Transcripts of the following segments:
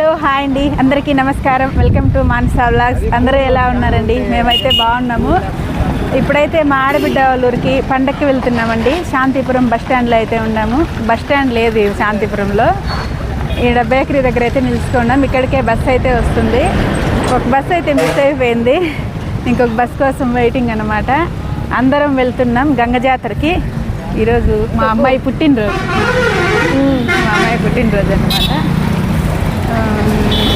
Hello hi అండి. అందరికీ నమస్కారం. వెల్కమ్ టు మానసా వ్లాగ్స్ అందరూ ఎలా ఉన్నారండి? మేమైతే బాగున్నాము. ఇప్పుడైతే మా ఆడబిడ్డ వాళ్ళ ఊరికి పండక్కి వెళ్తున్నామండి. శాంతిపురం బస్ స్టాండ్లో అయితే ఉన్నాము. బస్ స్టాండ్ లేదు శాంతిపురంలో. ఈడ బేకరీ దగ్గర అయితే నిలుచుకున్నాం. ఇక్కడికే బస్ అయితే వస్తుంది. ఒక బస్ అయితే మిస్ అయిపోయింది. ఇంకొక బస్ కోసం వెయిటింగ్ అనమాట అందరం వెళ్తున్నాం గంగ జాతరకి ఈరోజు మా అమ్మాయి పుట్టినరోజు. మా అమ్మాయి పుట్టినరోజు అనమాట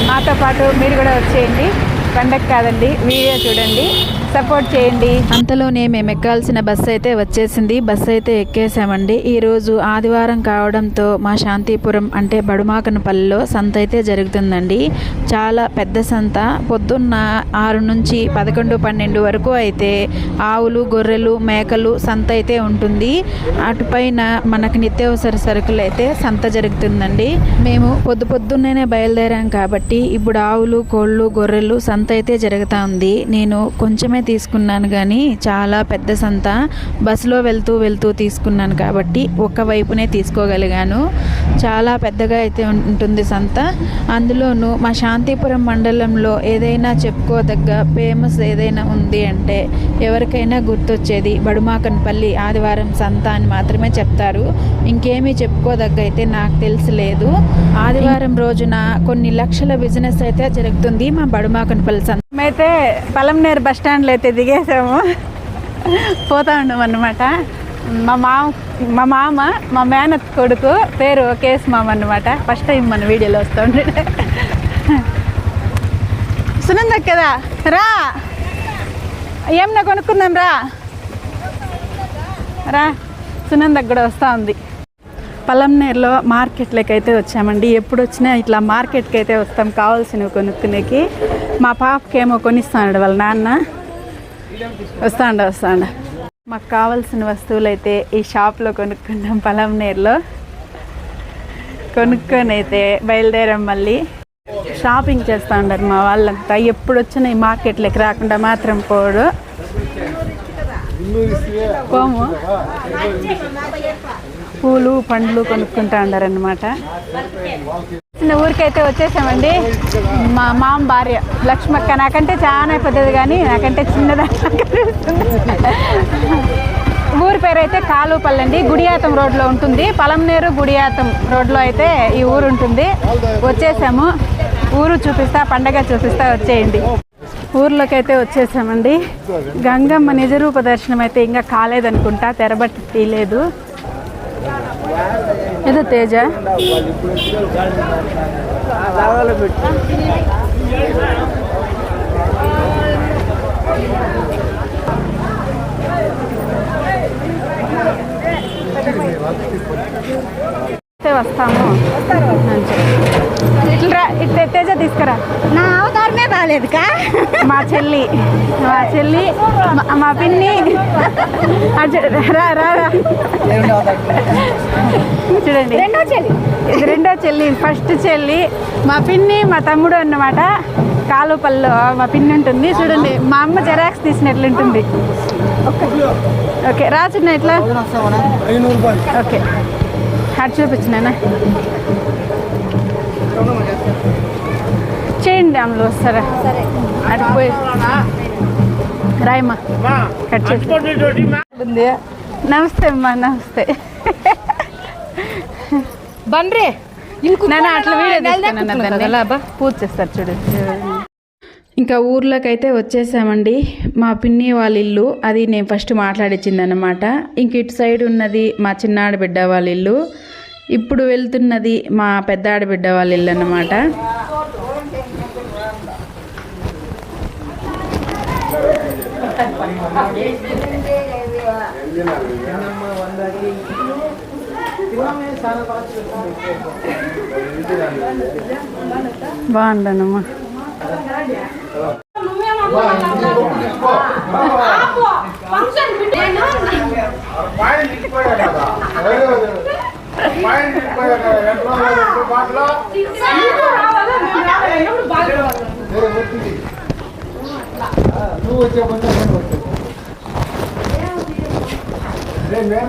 మాతో పాటు మీరు కూడా వచ్చేయండి. పండగ కాదండి వీడియో చూడండి. సపోర్ట్ చేయండి. అంతలోనే మేము ఎక్కాల్సిన బస్సు అయితే వచ్చేసింది. బస్సు అయితే ఎక్కేసామండి ఈరోజు ఆదివారం కావడంతో మా శాంతిపురం అంటే బడుమాకనపల్లిలో సంత అయితే జరుగుతుందండి. చాలా పెద్ద సంత. పొద్దున్న ఆరు నుంచి పదకొండు పన్నెండు వరకు అయితే ఆవులు గొర్రెలు మేకలు సంత అయితే ఉంటుంది. అటుపైన మనకు నిత్యావసర సరుకులు అయితే సంత జరుగుతుందండి. మేము పొద్దు పొద్దున్నేనే బయలుదేరాం కాబట్టి ఇప్పుడు ఆవులు కోళ్ళు గొర్రెలు సంత అయితే జరుగుతూ ఉంది. నేను కొంచెమే తీసుకున్నాను కానీ చాలా పెద్ద సంత. బస్సులో వెళ్తూ వెళ్తూ తీసుకున్నాను కాబట్టి ఒక్క వైపునే తీసుకోగలిగాను. చాలా పెద్దగా అయితే ఉంటుంది సంత. అందులోనూ మా శాంతిపురం మండలంలో ఏదైనా చెప్పుకోదగ్గ ఫేమస్ ఏదైనా ఉంది అంటే ఎవరికైనా గుర్తొచ్చేది బడుమాకన్పల్లి ఆదివారం సంత అని మాత్రమే చెప్తారు. ఇంకేమీ చెప్పుకోదగ్గ అయితే నాకు తెలిసి ఆదివారం రోజున కొన్ని లక్షల బిజినెస్ అయితే జరుగుతుంది మా బడుమాకన్పల్లి సంత. మేమైతే పలంనేరు బస్ స్టాండ్లో అయితే దిగేసాము. పోతా ఉన్నాం అన్నమాట. మా మామ మా మామ మా మేనత్ కొడుకు పేరు కేసు మామ అన్నమాట. ఫస్ట్ టైం మన వీడియోలో వస్తుండే సునంద కదా రా. ఏమన్నా కొనుక్కుందాం రా. రా. సునందకు కూడా వస్తూ ఉంది. పలంనేరులో మార్కెట్లోకి అయితే వచ్చామండి. ఎప్పుడు వచ్చినా ఇట్లా మార్కెట్కి అయితే వస్తాం కావాల్సినవి కొనుక్కునేకి. మా పాపకి ఏమో కొనిస్తాడు వాళ్ళ నాన్న. వస్తాండ వస్తాండ. మాకు కావాల్సిన వస్తువులు అయితే ఈ షాప్లో కొనుక్కున్నాం పలంనేరులో కొనుక్కొని అయితే బయలుదేరాం మళ్ళీ. షాపింగ్ చేస్తూ ఉండరు మా వాళ్ళంతా. ఎప్పుడు వచ్చినా ఈ మార్కెట్లోకి రాకుండా మాత్రం పోడు. పోము. పూలు పండ్లు కొనుక్కుంటా ఉండారనమాట చిన్న ఊరికైతే వచ్చేసామండి. మా మామ భార్య లక్ష్మక్క నాకంటే చాలా పెద్దది కానీ నాకంటే చిన్నదా ఊరి పేరు అయితే కాలుపల్లి అండి. గుడియాతం రోడ్లో ఉంటుంది. పలంనేరు గుడియాతం రోడ్లో అయితే ఈ ఊరు ఉంటుంది. వచ్చేసాము. ఊరు చూపిస్తా పండగ చూపిస్తా వచ్చేయండి. ఊర్లోకి అయితే వచ్చేసామండి. గంగమ్మ నిజరూప దర్శనం అయితే ఇంకా కాలేదనుకుంటా. తెరబట్టి తీయలేదు ఇది తేజ అయితే వస్తాము అని చెప్పి. ఇట్లా రా, ఇట్లా తేజ తీసుకురా నా బాగాలేదుకా మా చెల్లి. మా చెల్లి మా- పిన్ని. అటు రా రా చూడండి. రెండో చెల్లి. ఇది రెండో చెల్లి ఫస్ట్ చెల్లి. మా పిన్ని మా తమ్ముడు అన్నమాట. కాలుపల్లో మా పిన్ని ఉంటుంది. చూడండి మా అమ్మ జెరాక్స్ తీసినట్లు ఉంటుంది ఓకే రా చిన్న ఇట్లా. ఓకే. అటు చూపించినానా అమ్మలు వస్తారా సరే. అటు పోయి రాయమ్మా కట్ నమస్తే అమ్మా నమస్తే. బండ్రి నాన్న అట్లా వీడియో పూజ చేస్తారు చూడు. ఇంకా ఊర్లోకైతే వచ్చేసామండి. మా పిన్ని వాళ్ళ ఇల్లు అది నేను ఫస్ట్ మాట్లాడిచ్చింది అనమాట ఇంక ఇటు సైడ్ ఉన్నది మా చిన్న ఆడబిడ్డ వాళ్ళ ఇల్లు. ఇప్పుడు వెళ్తున్నది మా పెద్ద ఆడబిడ్డ వాళ్ళ ఇల్లు అన్నమాట. బాగుండనమ్మా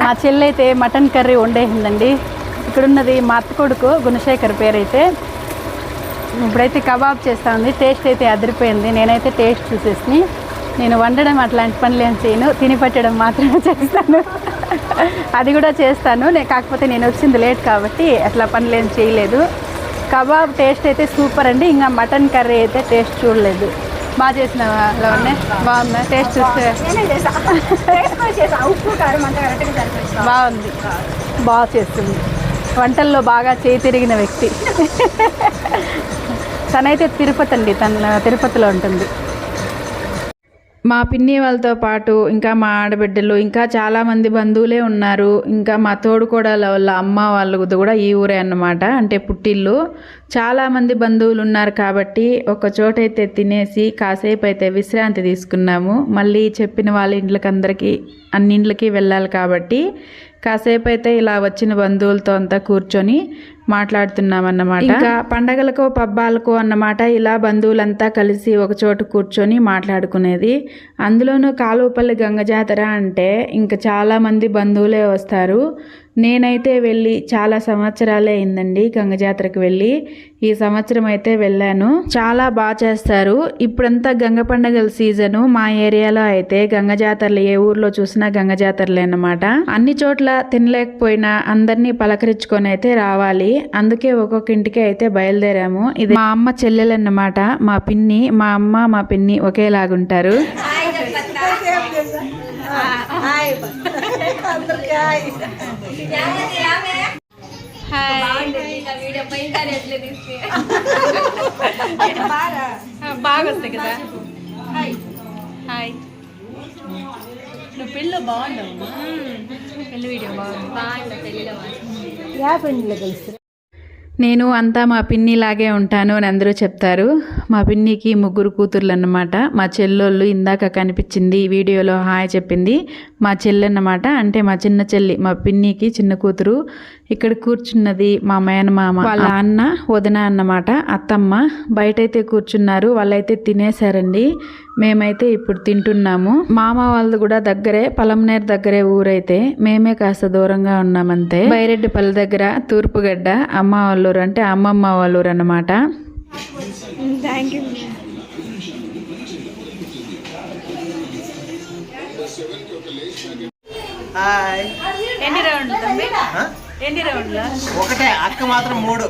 మా చెల్లైతే మటన్ కర్రీ వండేసిందండి. ఇక్కడున్నది మా అత్త కొడుకు గుణశేఖర్ పేరైతే. ఇప్పుడైతే కబాబ్ చేస్తా ఉంది. టేస్ట్ అయితే అదిరిపోయింది. నేనైతే టేస్ట్ చూసేసి నేను వండడం అట్లాంటి పనులు ఏం చేయను. తిని పట్టడం మాత్రమే చేస్తాను. అది కూడా చేస్తాను. నేను కాకపోతే నేను వచ్చింది లేట్ కాబట్టి అట్లా పనులు ఏం చేయలేదు. కబాబ్ టేస్ట్ అయితే సూపర్ అండి. ఇంకా మటన్ కర్రీ అయితే టేస్ట్ చూడలేదు. బాగా చేసిన వాళ్ళనే. బాగుందా? టేస్ట్ చూస్తే. ఉప్పు బాగుంది. బాగా చేస్తుంది. వంటల్లో బాగా చేయి తిరిగిన వ్యక్తి. తనైతే తిరుపతి అండి. తన తిరుపతిలో ఉంటుంది. మా పిన్ని వాళ్ళతో పాటు ఇంకా మా ఆడబిడ్డలు ఇంకా చాలామంది బంధువులే ఉన్నారు. ఇంకా మా తోడుకోడల వాళ్ళ అమ్మ వాళ్ళది కూడా ఈ ఊరే అన్నమాట. అంటే పుట్టిల్లు. చాలామంది బంధువులు ఉన్నారు కాబట్టి ఒక చోట అయితే తినేసి కాసేపు అయితే విశ్రాంతి తీసుకున్నాము. మళ్ళీ చెప్పిన వాళ్ళ ఇంట్లకి అందరికీ అన్ని ఇండ్లకి వెళ్ళాలి కాబట్టి కాసేపు అయితే ఇలా వచ్చిన బంధువులతో అంతా కూర్చొని మాట్లాడుతున్నాం అన్నమాట ఇంకా పండగలకు పబ్బాలకు అన్నమాట ఇలా బంధువులంతా కలిసి ఒక చోట కూర్చొని మాట్లాడుకునేది. అందులోనూ కాలువపల్లి గంగ జాతర అంటే ఇంకా చాలామంది బంధువులే వస్తారు. నేనైతే వెళ్ళి చాలా సంవత్సరాలే అయిందండి గంగ జాతరకు వెళ్ళి. ఈ సంవత్సరం అయితే వెళ్ళాను. చాలా బాగా చేస్తారు. ఇప్పుడంతా గంగ పండగల సీజను. మా ఏరియాలో అయితే గంగ జాతరలు ఏ ఊర్లో చూసినా గంగ జాతరలే అన్నమాట. అన్ని చోట్ల తినలేకపోయినా అందరినీ పలకరించుకొని అయితే రావాలి. అందుకే ఒక్కొక్క ఇంటికి అయితే బయలుదేరాము. ఇది మా అమ్మ చెల్లెలన్నమాట. మా పిన్ని మా అమ్మ మా పిన్ని ఒకేలాగుంటారు. బాగా వస్తాయి కదా? హాయ్ నువ్వు పెళ్ళి బాగున్నావు పెళ్ళి వీడియో బాగుంది. యాప్ ఇంట్లో కలిసి నేను అంతా మా పిన్నిలాగే ఉంటాను అని అందరూ చెప్తారు. మా పిన్నికి ముగ్గురు కూతుర్లు అన్నమాట. మా చెల్లోళ్ళు ఇందాక కనిపించింది వీడియోలో హాయ్ చెప్పింది. మా చెల్లి అన్నమాట అంటే మా చిన్న చెల్లి మా పిన్నికి చిన్న కూతురు. ఇక్కడ కూర్చున్నది మా మేనమామ వాళ్ళ అన్న వదిన అన్నమాట. అత్తమ్మ బయటైతే కూర్చున్నారు. వాళ్ళైతే తినేశారండి. మేమైతే ఇప్పుడు తింటున్నాము. మామ వాళ్ళది కూడా దగ్గరే పలంనేరు దగ్గరే ఊరైతే. మేమే కాస్త దూరంగా ఉన్నామంతే. బైరెడ్డిపల్లి దగ్గర తూర్పుగడ్డ అమ్మ వాళ్ళూరు అంటే అమ్మమ్మ వాళ్ళూరు అన్నమాట. Thank you hi. ఎన్ని రౌండ్లు తమ్మి? ఎన్ని రౌండ్లు? ఒకటే అక్క మాత్రం మూడు.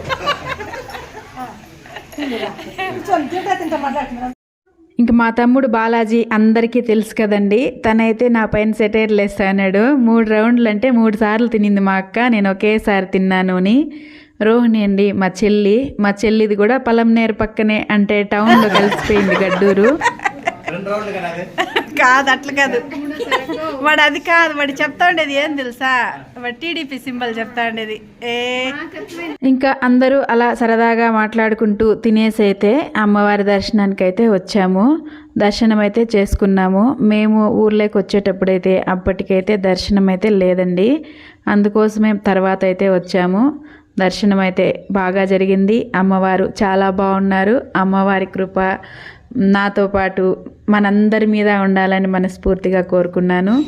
ఇంక మా తమ్ముడు బాలాజీ అందరికీ తెలుసు కదండి. తనైతే నా పైన సెటైర్లు వేస్తా అన్నాడు మూడు రౌండ్లు అంటే మూడు సార్లు తినింది మా అక్క. నేను ఒకేసారి తిన్నాను అని. రోహిణి అండి మా చెల్లి. మా చెల్లిది కూడా పలంనేరు పక్కనే అంటే టౌన్లో కలిసిపోయింది గడ్డూరు. కదా అట్లా కాదు. వాడు అది కాదు వాడు చెప్తా ఉండేది ఏం తెలుసా? వాడు టీడీపీ సింబల్ చెప్తా ఉండేది. ఏ? ఇంకా అందరూ అలా సరదాగా మాట్లాడుకుంటూ తినేసి అయితే అమ్మవారి దర్శనానికి అయితే వచ్చాము. దర్శనం అయితే చేసుకున్నాము. మేము ఊర్లోకి వచ్చేటప్పుడైతే అప్పటికైతే దర్శనం అయితే లేదండి. అందుకోసమే తర్వాత అయితే వచ్చాము. దర్శనం అయితే బాగా జరిగింది. అమ్మవారు చాలా బాగున్నారు. అమ్మవారి కృప నాతో పాటు మనందరి మీద ఉండాలని మనస్ఫూర్తిగా కోరుకున్నాను.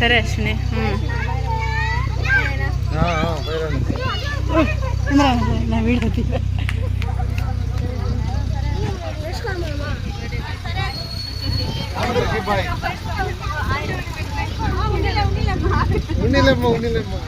సరే అశ్విని నా వీడియో ఉండిలేమ్మా ఉండిలేమ్మా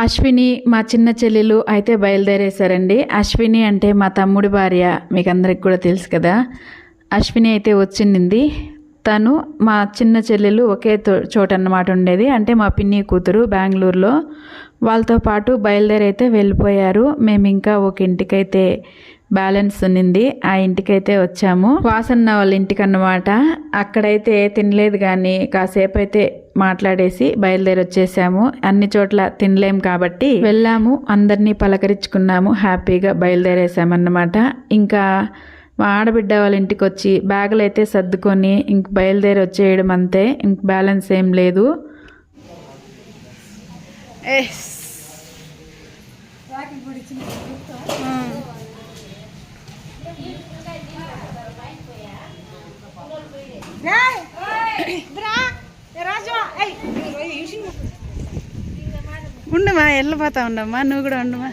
అశ్విని మా చిన్న చెల్లెలు అయితే బయలుదేరేశారండి. అశ్విని అంటే మా తమ్ముడి భార్య మీకు అందరికి కూడా తెలుసు కదా. అశ్విని అయితే వచ్చింది. తను మా చిన్న చెల్లెలు ఒకే చోట అన్నమాట ఉండేది. అంటే మా పిన్ని కూతురు బెంగళూరులో. వాళ్ళతో పాటు బయలుదేరైతే వెళ్ళిపోయారు. మేము ఇంకా ఒక ఇంటికైతే బ్యాలెన్స్ ఉన్నింది. ఆ ఇంటికైతే వచ్చాము. వాసన్న వాళ్ళ ఇంటికి అన్నమాట అక్కడైతే తినలేదు కానీ కాసేపు అయితే మాట్లాడేసి బయలుదేరి వచ్చేసాము అన్ని చోట్ల తినలేం కాబట్టి వెళ్ళాము. అందరినీ పలకరించుకున్నాము. హ్యాపీగా బయలుదేరేసామన్నమాట. ఇంకా మా ఆడబిడ్డ వాళ్ళ ఇంటికి వచ్చి బ్యాగులు అయితే సర్దుకొని ఇంక బయలుదేరి వచ్చేయడం అంతే ఇంక బ్యాలెన్స్ ఏం లేదు. ఉండమా వెళ్ళిపోతా ఉండమ్మా నువ్వు కూడా ఉండమా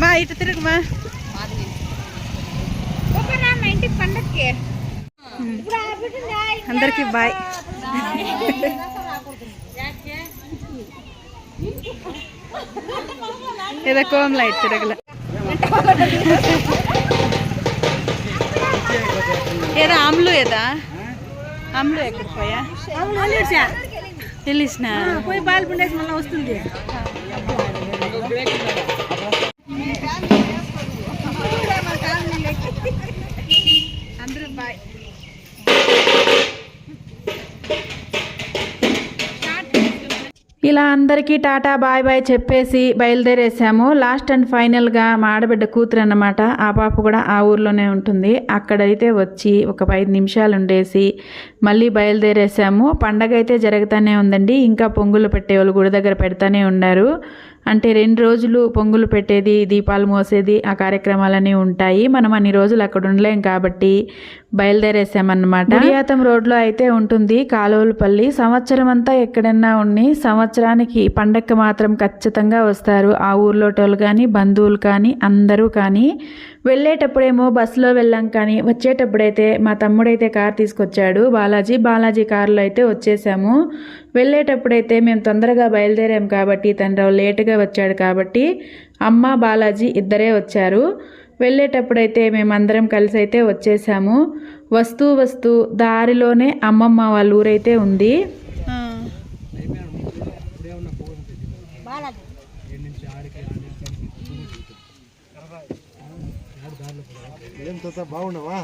మా ఇటు తిరుగుమా అందరికి బాయ్. ఏదో కోమ్ లైట్ తిరగల. ఏదో ఆమ్లు ఏదా? ఆమ్లు ఎక్కడ పోయా? తెలిసిన. పోయి పాలు పిండేసి మళ్ళీ వస్తుంది. అందరూ బాయ్. ఇలా అందరికీ టాటా బాయ్ బాయ్ చెప్పేసి బయలుదేరేసాము. లాస్ట్ అండ్ ఫైనల్గా మా ఆడబిడ్డ కూతురు అన్నమాట. ఆ పాప కూడా ఆ ఊర్లోనే ఉంటుంది. అక్కడైతే వచ్చి ఒక ఐదు నిమిషాలు ఉండేసి మళ్ళీ బయలుదేరేసాము. పండగ అయితే జరుగుతూనే ఉందండి. ఇంకా పొంగులు పెట్టేవాళ్ళు గుడి దగ్గర పెడతానే ఉన్నారు. అంటే రెండు రోజులు పొంగులు పెట్టేది దీపాలు మోసేది ఆ కార్యక్రమాలన్నీ ఉంటాయి. మనం అన్ని రోజులు అక్కడ ఉండలేం కాబట్టి బయలుదేరేసామన్నమాట. గుడియాతం రోడ్లో అయితే ఉంటుంది కాలువలపల్లి. సంవత్సరం అంతా ఎక్కడన్నా ఉండి సంవత్సరానికి పండక్కి మాత్రం ఖచ్చితంగా వస్తారు. ఆ ఊర్లో కానీ బంధువులు కానీ అందరూ కానీ. వెళ్ళేటప్పుడేమో బస్సులో వెళ్ళాం కానీ వచ్చేటప్పుడైతే మా తమ్ముడైతే కార్ తీసుకొచ్చాడు. బాలాజీ బాలాజీ కారులో అయితే వచ్చేసాము. వెళ్ళేటప్పుడైతే మేము తొందరగా బయలుదేరాం కాబట్టి తండ్రి లేటుగా వచ్చాడు కాబట్టి అమ్మ బాలాజీ ఇద్దరే వచ్చారు. వెళ్ళేటప్పుడైతే మేమందరం కలిసి అయితే వచ్చేసాము. వస్తూ వస్తూ దారిలోనే అమ్మమ్మ వాళ్ళ ఊరైతే ఉంది. బాగున్నావా?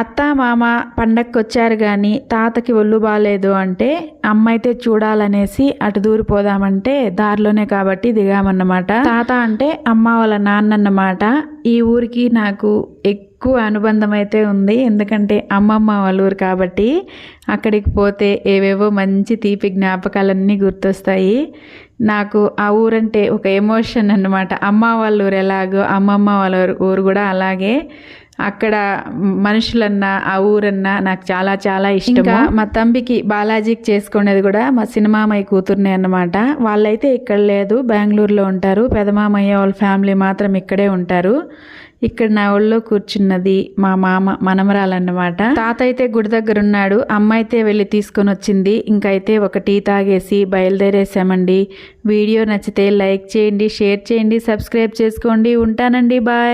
అత్త మామ పండక్కొచ్చారు కానీ తాతకి ఒళ్ళు బాగాలేదు అంటే అమ్మ అయితే చూడాలనేసి అటు దూరిపోదామంటే దారిలోనే కాబట్టి దిగామన్నమాట. తాత అంటే అమ్మ వాళ్ళ నాన్న అన్నమాట ఈ ఊరికి నాకు ఎక్కువ అనుబంధం అయితే ఉంది. ఎందుకంటే అమ్మమ్మ వాళ్ళ ఊరు కాబట్టి అక్కడికి పోతే ఏవేవో మంచి తీపి జ్ఞాపకాలన్నీ గుర్తొస్తాయి. నాకు ఆ ఊరంటే ఒక ఎమోషన్ అన్నమాట. అమ్మ వాళ్ళ ఊరు ఎలాగో అమ్మమ్మ వాళ్ళ ఊరు- కూడా అలాగే. అక్కడ మనుషులన్నా ఆ ఊరన్నా నాకు చాలా చాలా ఇష్టం మా తంబికి బాలాజీకి చేసుకునేది కూడా మా సినిమామయ్య కూతుర్నే అన్నమాట. వాళ్ళైతే ఇక్కడ లేదు బెంగళూరులో ఉంటారు. పెదమామయ్య వాళ్ళ ఫ్యామిలీ మాత్రం ఇక్కడే ఉంటారు. ఇక్కడ నా ఒళ్ళో కూర్చున్నది మా మామ మనమరాలన్నమాట. తాత అయితే గుడి దగ్గర ఉన్నాడు అమ్మ అయితే వెళ్ళి తీసుకొని వచ్చింది ఇంకైతే ఒక టీ తాగేసి బయలుదేరేసామండి వీడియో నచ్చితే లైక్ చేయండి షేర్ చేయండి సబ్స్క్రైబ్ చేసుకోండి. ఉంటానండి బాయ్.